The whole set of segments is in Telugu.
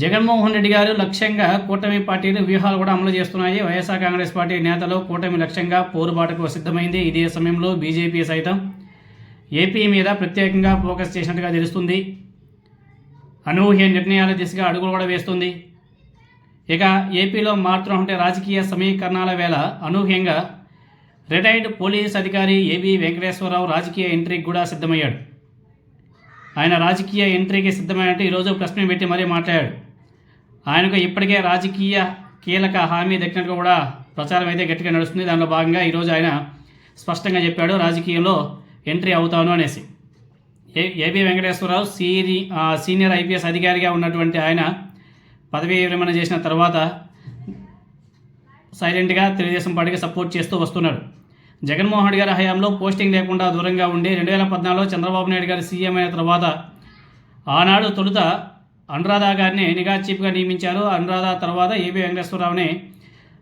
జగన్మోహన్ రెడ్డి గారు లక్ష్యంగా కూటమి పార్టీలు వ్యూహాలు కూడా అమలు చేస్తున్నాయి. వైఎస్ఆర్ కాంగ్రెస్ పార్టీ నేతలు కూటమి లక్ష్యంగా పోరుబాటుకు సిద్ధమైంది. ఇదే సమయంలో బీజేపీ సైతం ఏపీ మీద ప్రత్యేకంగా ఫోకస్ చేసినట్టుగా తెలుస్తుంది. అనూహ్య నిర్ణయాల దిశగా అడుగులు కూడా వేస్తుంది. ఇక ఏపీలో మారుతున్నటువంటి రాజకీయ సమీకరణాల వేళ అనూహ్యంగా రిటైర్డ్ పోలీస్ అధికారి ఏబి వెంకటేశ్వరరావు రాజకీయ ఎంట్రీకి కూడా సిద్ధమయ్యాడు. ఆయన రాజకీయ ఎంట్రీకి సిద్ధమైనట్టు ఈరోజు ప్రశ్న పెట్టి మరీ మాట్లాడాడు. ఆయనకు ఇప్పటికే రాజకీయ కీలక హామీ దక్కినట్టు కూడా ప్రచారం అయితే గట్టిగా నడుస్తుంది. దానిలో భాగంగా ఈరోజు ఆయన స్పష్టంగా చెప్పాడు రాజకీయంలో ఎంట్రీ అవుతాను అనేసి. ఏ ఏబి వెంకటేశ్వరరావు సీని ఆ, సీనియర్ ఐపీఎస్ అధికారిగా ఉన్నటువంటి ఆయన పదవీ విరమణ చేసిన తర్వాత సైలెంట్గా తెలుగుదేశం పార్టీకి సపోర్ట్ చేస్తూ వస్తున్నాడు. జగన్మోహన్ రెడ్డి గారి హయాంలో పోస్టింగ్ లేకుండా దూరంగా ఉండి రెండు వేల పద్నాలుగులో చంద్రబాబు నాయుడు గారు సీఎం అయిన తర్వాత ఆనాడు తొలుత అనురాధ గారిని నిఘా చీఫ్గా నియమించారు. అనురాధ తర్వాత ఏబి వెంకటేశ్వరరావుని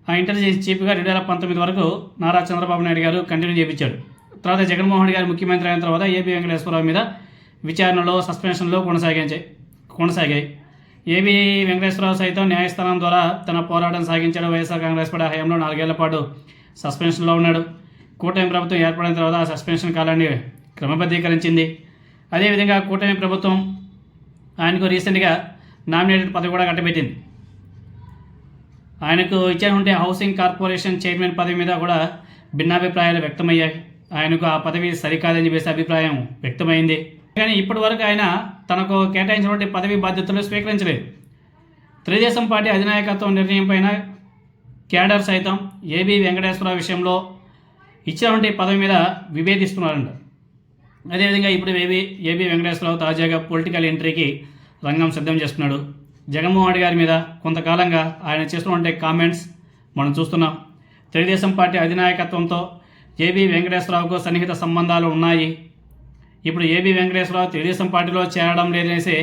ఆ ఇంటెలిజెన్స్ చీఫ్గా రెండు వేల పంతొమ్మిది వరకు నారా చంద్రబాబు నాయుడు గారు కంటిన్యూ చేయించాడు తర్వాత జగన్మోహన్ గారు ముఖ్యమంత్రి అయిన తర్వాత ఏబి వెంకటేశ్వరరావు మీద విచారణలో సస్పెన్షన్లో కొనసాగించాయి కొనసాగాయి. ఏబి వెంకటేశ్వరరావు సైతం న్యాయస్థానం ద్వారా తన పోరాటం సాగించాడు. వైఎస్ఆర్ కాంగ్రెస్ పార్టీ హయాంలో నాలుగేళ్ళ పాటు సస్పెన్షన్లో ఉన్నాడు. కూటమి ప్రభుత్వం ఏర్పడిన తర్వాత ఆ సస్పెన్షన్ కాలాన్ని క్రమబద్ధీకరించింది. అదేవిధంగా కూటమి ప్రభుత్వం ఆయనకు రీసెంట్గా నామినేటెడ్ పదవి కూడా కట్టబెట్టింది. ఆయనకు ఇచ్చినటువంటి హౌసింగ్ కార్పొరేషన్ చైర్మన్ పదవి మీద కూడా భిన్నాభిప్రాయాలు వ్యక్తమయ్యాయి. ఆయనకు ఆ పదవి సరికాదని చెప్పేసి అభిప్రాయం వ్యక్తమైంది. కానీ ఇప్పటి వరకు ఆయన తనకు కేటాయించినటువంటి పదవి బాధ్యతలు స్వీకరించలేదు. తెలుగుదేశం పార్టీ అధినాయకత్వం నిర్ణయం పైన క్యాడర్ సైతం ఏబి వెంకటేశ్వర విషయంలో ఇచ్చినటువంటి పదవి మీద విభేదిస్తున్నారంట. అదేవిధంగా ఇప్పుడు ఏబి ఏబీ వెంకటేశ్వరరావు తాజాగా పొలిటికల్ ఎంట్రీకి రంగం సిద్ధం చేస్తున్నాడు. జగన్మోహన్ రెడ్డి గారి మీద కొంతకాలంగా ఆయన చేస్తున్నటువంటి కామెంట్స్ మనం చూస్తున్నాం. తెలుగుదేశం పార్టీ అధినాయకత్వంతో ఏబీ వెంకటేశ్వరరావుకు సన్నిహిత సంబంధాలు ఉన్నాయి. ఇప్పుడు ఏబీ వెంకటేశ్వరరావు తెలుగుదేశం పార్టీలో చేరడం లేదనేసి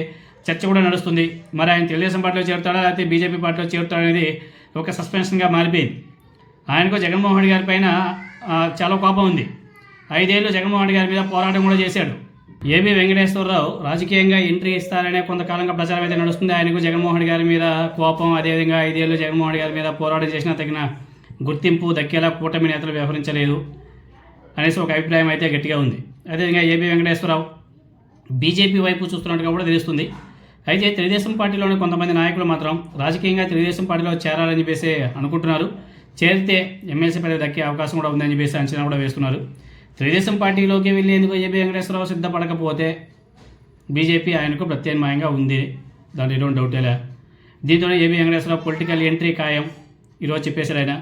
చర్చ కూడా నడుస్తుంది. మరి ఆయన తెలుగుదేశం పార్టీలో చేరుతాడా లేకపోతే బీజేపీ పార్టీలో చేరుతాడా అనేది ఒక సస్పెన్షన్గా మారిపోయింది. ఆయనకు జగన్మోహన్ రెడ్డి గారి పైన చాలా కోపం ఉంది. ఐదేళ్ళు జగన్మోహన్ రెడ్డి గారి మీద పోరాటం కూడా చేశాడు. ఏబీ వెంకటేశ్వరరావు రాజకీయంగా ఎంట్రీ ఇస్తారనే కొంతకాలంగా ప్రచారం అయితే నడుస్తుంది. ఆయనకు జగన్మోహన్ రెడ్డి గారి మీద కోపం అదేవిధంగా ఐదేళ్ళు జగన్మోహన్ రెడ్డి గారి మీద పోరాటం చేసినా తగిన గుర్తింపు దక్కేలా కూటమి నేతలు వ్యవహరించలేదు అనేసి ఒక అభిప్రాయం అయితే గట్టిగా ఉంది. అదేవిధంగా ఏబీ వెంకటేశ్వరరావు బీజేపీ వైపు చూస్తున్నట్టుగా కూడా తెలుస్తుంది. అయితే తెలుగుదేశం పార్టీలోని కొంతమంది నాయకులు మాత్రం రాజకీయంగా తెలుగుదేశం పార్టీలో చేరాలని చెప్పేసి అనుకుంటున్నారు. చేరితే ఎమ్మెల్సీ పదవి దక్కే అవకాశం కూడా ఉందని చెప్పేసి అంచనా కూడా వేస్తున్నారు. తెలుగుదేశం పార్టీలోకి వెళ్ళేందుకు ఏపీ వెంకటేశ్వరరావు సిద్ధపడకపోతే బీజేపీ ఆయనకు ప్రత్యామ్నాయంగా ఉంది. దాని ఎటువంటి డౌటే లే. దీంతో ఏపీ వెంకటేశ్వరరావు పొలిటికల్ ఎంట్రీ ఖాయం. ఈరోజు చెప్పేశారు ఆయన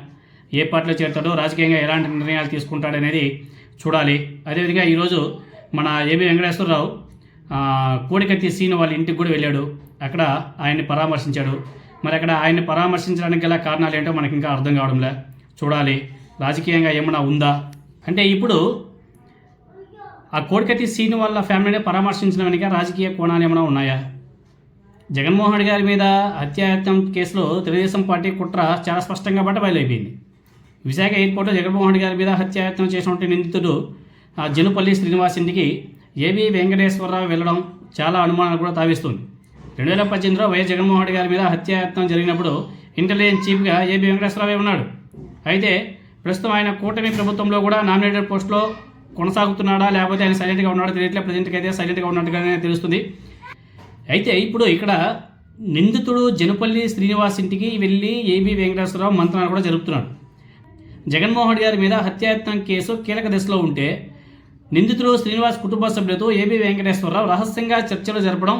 ఏ పార్టీలో చేరుతాడో రాజకీయంగా ఎలాంటి నిర్ణయాలు తీసుకుంటాడనేది చూడాలి. అదేవిధంగా ఈరోజు మన ఏబీ వెంకటేశ్వరరావు కోడికత్తి సీను వాళ్ళ ఇంటికి కూడా వెళ్ళాడు. అక్కడ ఆయన్ని పరామర్శించాడు. మరి అక్కడ ఆయన్ని పరామర్శించడానికి గల కారణాలు ఏంటో మనకి ఇంకా అర్థం కావడంలే. చూడాలి. రాజకీయంగా ఏమైనా ఉందా? అంటే ఇప్పుడు ఆ కోడికతి సీను వాళ్ళ ఫ్యామిలీని పరామర్శించడం వెనుక రాజకీయ కోణాలు ఏమైనా ఉన్నాయా? జగన్మోహన్ రెడ్డి గారి మీద హత్యాయత్నం కేసులో తెలుగుదేశం పార్టీ కుట్ర చాలా స్పష్టంగా బట్టబయలైపోయింది. విశాఖ ఎయిర్పోర్ట్లో జగన్మోహన్ రెడ్డి గారి మీద హత్యాయత్నం చేసినటువంటి నిందితుడు ఆ జనుపల్లి శ్రీనివాస్ ఇంటికి ఏబి వెంకటేశ్వరరావు వెళ్ళడం చాలా అనుమానాలు కూడా తావిస్తుంది. రెండు వేల పద్దెనిమిదిలో వైఎస్ జగన్మోహన్ రెడ్డి గారి మీద హత్యాయత్నం జరిగినప్పుడు ఇంటెలిజెన్స్ చీఫ్గా ఏబి వెంకటేశ్వరరావు ఉన్నాడు? అయితే ప్రస్తుతం ఆయన కూటమి ప్రభుత్వంలో కూడా నామినేటెడ్ పోస్ట్లో కొనసాగుతున్నాడా? లేకపోతే ఆయన సైలెంట్గా ఉన్నాడో తెలియట్లేదు ప్రజెంట్కి అయితే సైలెంట్గా ఉన్నట్టుగానే తెలుస్తుంది. అయితే ఇప్పుడు ఇక్కడ నిందితుడు జనపల్లి శ్రీనివాస్ ఇంటికి వెళ్ళి ఏబి వెంకటేశ్వరరావు మంత్రాలు కూడా జరుపుతున్నాడు. జగన్మోహన్ గారి మీద హత్యాయత్నం కేసు కీలక దశలో ఉంటే నిందితుడు శ్రీనివాస్ కుటుంబ సభ్యులతో ఏబి వెంకటేశ్వరరావు రహస్యంగా చర్చలు జరపడం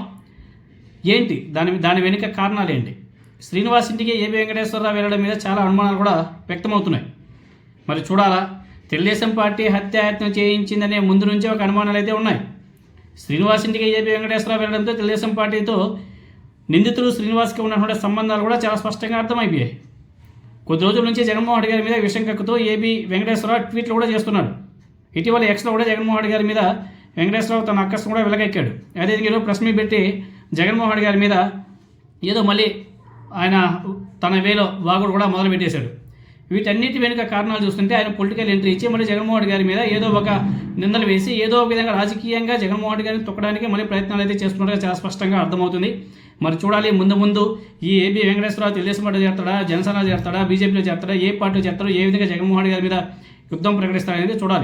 ఏంటి? దాని దాని వెనుక కారణాలు ఏంటి? శ్రీనివాస్ ఇంటికి ఏబి వెంకటేశ్వరరావు వెళ్ళడం మీద చాలా అనుమానాలు కూడా వ్యక్తమవుతున్నాయి. మరి చూడాలా? తెలుగుదేశం పార్టీ హత్యాయత్నం చేయించిందనే ముందు నుంచే ఒక అనుమానాలు అయితే ఉన్నాయి. శ్రీనివాస్ ఇంటికి ఏపీ వెంకటేశ్వరరావు వెళ్ళడంతో తెలుగుదేశం పార్టీతో నిందితుడు శ్రీనివాస్కి ఉన్నటువంటి సంబంధాలు కూడా చాలా స్పష్టంగా అర్థమైపోయాయి. కొద్ది రోజుల నుంచి జగన్మోహన్ రెడ్డి గారి మీద విషం కక్కుతూ ఏబీ వెంకటేశ్వరరావు ట్వీట్లు కూడా చేస్తున్నాడు. ఇటీవల ఎక్స్లో కూడా జగన్మోహన్ రెడ్డి గారి మీద వెంకటేశ్వరరావు తన అక్కస్ కూడా వెలగెక్కాడు. అదే ఈరోజు ప్రెస్ మీట్ పెట్టి జగన్మోహన్ గారి మీద ఏదో మళ్ళీ ఆయన తన వేలో వాగుడు కూడా మొదలు పెట్టేశాడు వీటన్నిటి వెనుక కారణాలు చూస్తుంటే ఆయన పొలిటికల్ ఎంట్రీ ఇచ్చి మళ్ళీ జగన్మోహన్ గారి మీద ఏదో ఒక నిందలు వేసి ఏదో ఒక విధంగా రాజకీయంగా జగన్మోహన్ గారిని తొక్కడానికి మళ్ళీ ప్రయత్నాలు అయితే చేస్తున్నట్టుగా చాలా స్పష్టంగా అర్థమవుతుంది. మరి చూడాలి ముందు ముందు ఈ ఏబీ వెంకటేశ్వరరావు తెలుగుదేశం పార్టీ చేస్తాడా జనసేన చేస్తాడా బీజేపీలో చేస్తాడా ఏ పార్టీలో చేస్తాడో ఏ విధంగా జగన్మోహన్ గారి మీద యుద్ధం ప్రకటిస్తాడనేది చూడాలి.